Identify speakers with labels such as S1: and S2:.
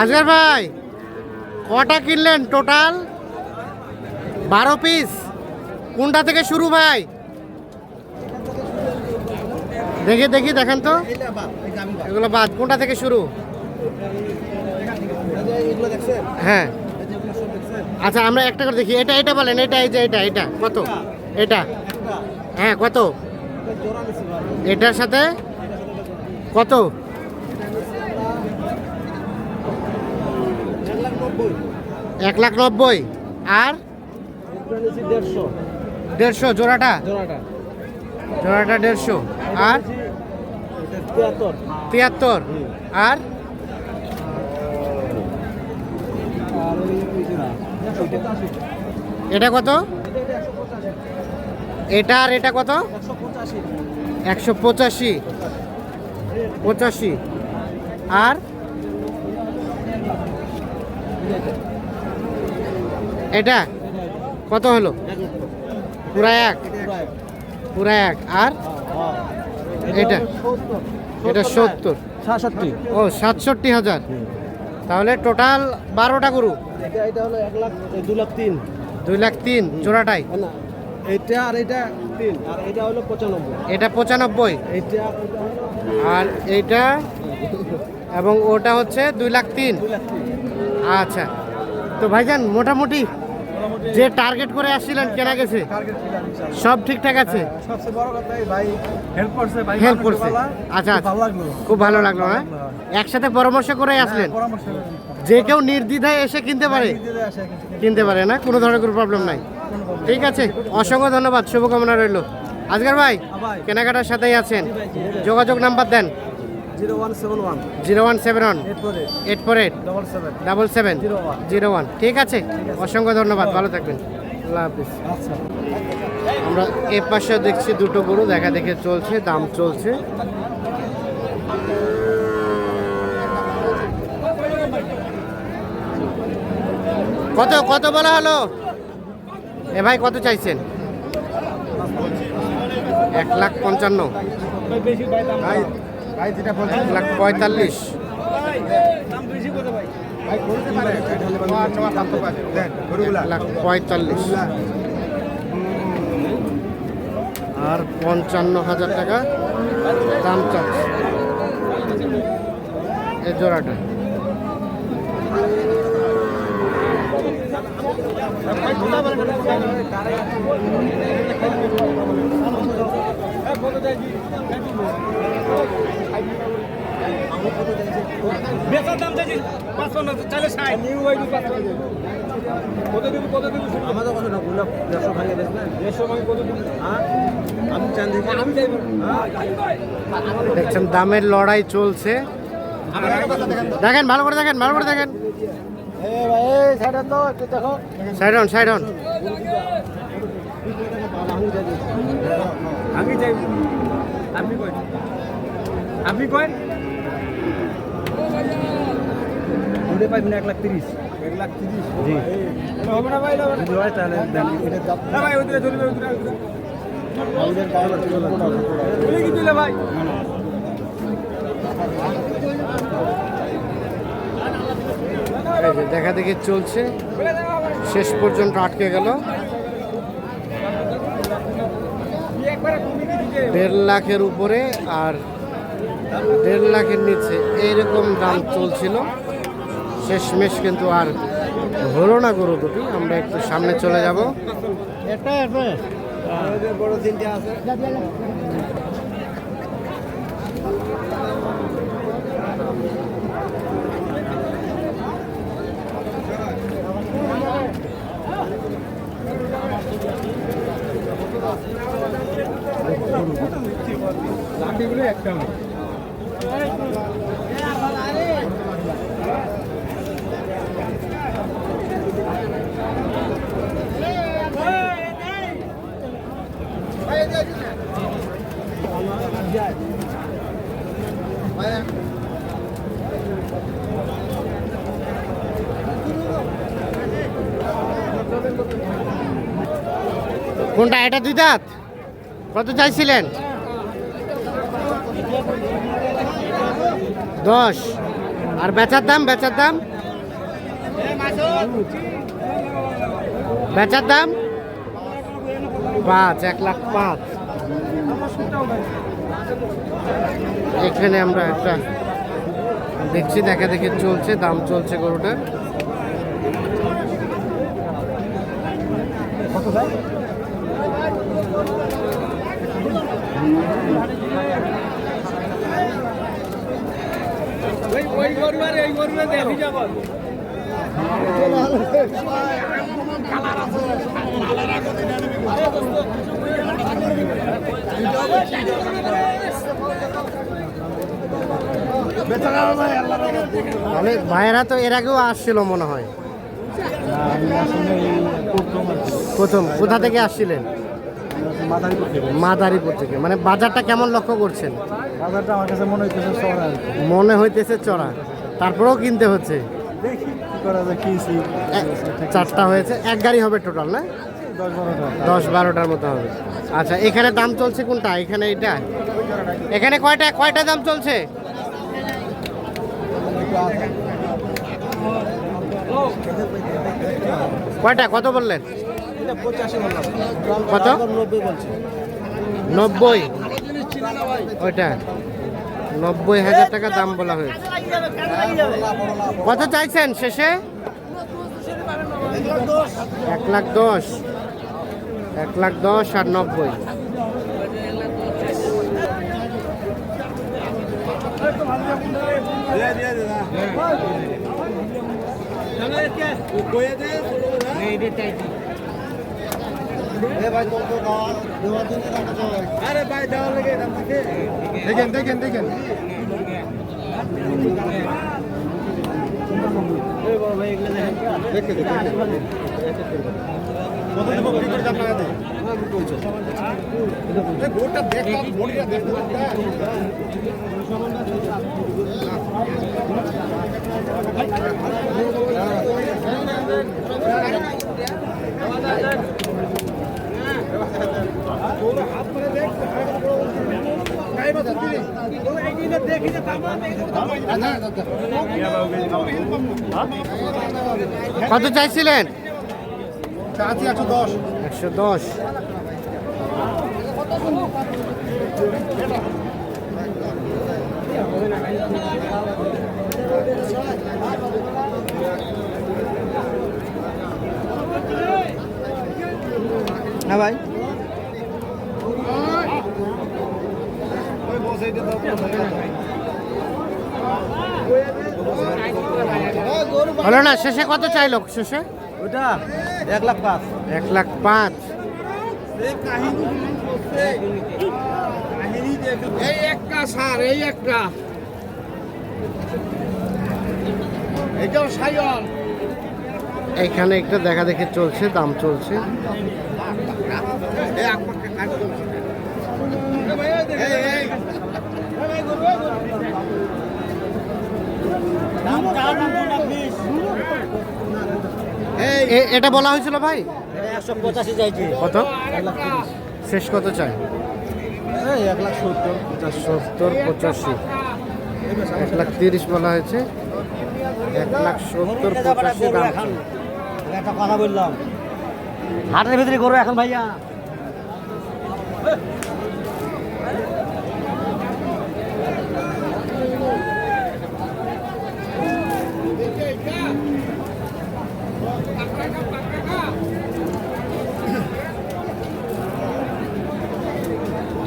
S1: আজগার ভাই, কটা কিনলেন টোটাল বারো পিস কোনটা থেকে শুরু ভাই? দেখি দেখি, দেখেন তো। এগুলো বাদ, কোনটা থেকে শুরু? হ্যাঁ। আচ্ছা আমরা একটা করে দেখি। এটা এটা বলেন, এটা, এই যে এটা এটা, কত? এটা। হ্যাঁ কত? এটার সাথে কত?
S2: এক লাখ নব্বই।
S1: আর?
S2: দেড়শো।
S1: দেড়শো জোড়াটা?
S2: জোড়াটা।
S1: জোড়াটা দেড়শো। আর?
S2: তিয়াত্তর।
S1: আর? এটা কত?
S2: এটা
S1: আর এটা কত?
S2: একশো পঁচাশি।
S1: পঁচাশি। আর? এটা? কত হলো? পুরা এক? পুরা এক। আর? এটা? এটা সত্তর।
S2: সাতষট্টি।
S1: ও সাতষট্টি হাজার। তাহলে টোটাল বারোটা গরু।
S2: এটা এটা হলো এক লাখ দু লাখ তিন।
S1: দুই লাখ তিন জোড়াটাই
S2: এটা আর এটা তিন আর এটা হলো পঁচানব্বই।
S1: এটা পঁচানব্বই।
S2: এটা এটা
S1: আর এইটা এবং ওটা হচ্ছে দুই লাখ তিন।
S2: দুই লাখ তিন।
S1: আচ্ছা। তো ভাইজান মোটামুটি যে টার্গেট করে আসছিলেন কেনা গেছে? সব ঠিকঠাক আছে?
S2: হেল্প করছে মানুষ
S1: করছে। আচ্ছা
S2: খুব
S1: আচ্ছা।
S2: ভালো লাগল।
S1: খুব ভালো লাগল হ্যাঁ? একসাথে পরামর্শ করে আসলেন?
S2: হ্যাঁ,
S1: যে কেউ নির্দ্বিধায় এসে কিনতে পারে?
S2: কিন্তু
S1: পারে। না? কোনো ধরনের কোনো প্রবলেম নাই। ঠিক আছে অসংখ্য ধন্যবাদ শুভকামনা রইল। আজকের ভাই
S2: ভাই।
S1: কেনাকাটার সাথেই আছেন। যোগাযোগ নাম্বার দেন।
S2: Zero one seven one.
S1: Zero one seven one.
S2: Eight four eight double seven.
S1: Double seven.
S2: Zero one.
S1: Zero one. ঠিক আছে? অসংখ্য ধন্যবাদ। ভালো থাকবেন। আল্লাহ হাফিজ।
S2: আচ্ছা।
S1: আমরা এ পাশে দেখছি দুটো গরু। দেখা দেখে চলছে দাম চলছে। কত কত বলা হলো? এ ভাই কত চাইছেন? এক লাখ পঞ্চান্ন। এক লাখ পঁয়তাল্লিশ। লাখ পঁয়তাল্লিশ। আর পঞ্চান্ন হাজার টাকা দাম চাচ্ছে। এই
S2: বেচার দাম চাইছি পাঁচপান্ন চালে ষাট। নিউ ওয়াইডি কত দিন কত দিন আমাদের কত না গুলো দেড়শো ভাঙে বেচবেন দেড়শো ভাঙে কত দিন হ্যাঁ? আমি চান আমি চাইব।
S1: দেখছেন দামের লড়াই চলছে। দেখেন ভালো করে দেখেন ভালো করে দেখেন।
S2: এ ভাই এই সাইডে
S1: অন সাইড অন
S2: আমি চাইব। আপনি কই? আপনি কই? পাইবেন এক লাখ তিরিশ। এক লাখ তিরিশ? জি। হবে না ভাই যদি হয় তাহলে দেন। না ভাই ওদের চলবে ওদের ওদের পাওয়া চলে কি দিলে ভাই?
S1: দেখা দেখি চলছে। শেষ পর্যন্ত আটকে গেল। দেড় লাখের উপরে আর দেড় লাখের নিচে এইরকম দাম চলছিল। শেষমেশ কিন্তু আর হলো না গরু দুটি। আমরা একটু সামনে চলে যাব।
S2: একটা
S1: কোনটা এটা দুই দাঁত? কত চাইছিলেন? দশ। আর বেচার দাম বেচার দাম? বেচার দাম? পাঁচ, এক লাখ পাঁচ। এখানে আমরা একটা দেখছি, দেখা দেখে চলছে, দাম চলছে
S2: ওই গরু আর এই গরু দেখি
S1: তাহলে ভাইয়েরা তো এর আগেও আসছিল মনে হয়। প্রথম কোথা থেকে আসছিলেন? মাদারীপুর থেকে। মানে বাজারটা কেমন লক্ষ্য করছেন?
S2: বাজারটা আমার কাছে মনে হইতেছে
S1: মনে হইতেছে চড়া। তারপরেও কিনতে হচ্ছে?
S2: দেখি কি করা যায় কিনছি
S1: চারটা হয়েছে এক গাড়ি হবে টোটাল না?
S2: দশ
S1: বারোটার মতো হবে। আচ্ছা এখানে দাম চলছে কোনটা? এখানে এটা এখানে কয়টা কয়টা দাম চলছে? কয়টা? কত বললেন? কত?
S2: নব্বই।
S1: ওইটা। নব্বই হাজার টাকা দাম বলা হয়েছে। কত চাইছেন শেষে? এক লাখ দশ। এক লাখ দশ আর নব্বই।
S2: আরে ভাই দেওয়ার লেগে দেখেন দেখেন দেখেন।
S1: কত চাইছিলেন
S2: চাচ্ছি একশো দশ।
S1: একশো দশ।
S2: হ্যাঁ ভাই।
S1: হলো না শেষে কত চাইলো? শেষে?
S2: ওটা এক লাখ পাঁচ।
S1: এক লাখ পাঁচ।
S2: এই একটা সার এই একটা। এটাও
S1: এখানে একটা দেখা দেখে চলছে দাম চলছে এ- এটা বলা হয়েছিল ভাই? কত? শেষ কত চাই?
S2: এক লাখ সত্তর
S1: সত্তর পঁচাশি। এক লাখ তিরিশ বলা হয়েছে। এক লাখ সত্তর পঁচাশি
S2: একটা কথা বললাম। হাটের ভিতরে করো এখন ভাইয়া।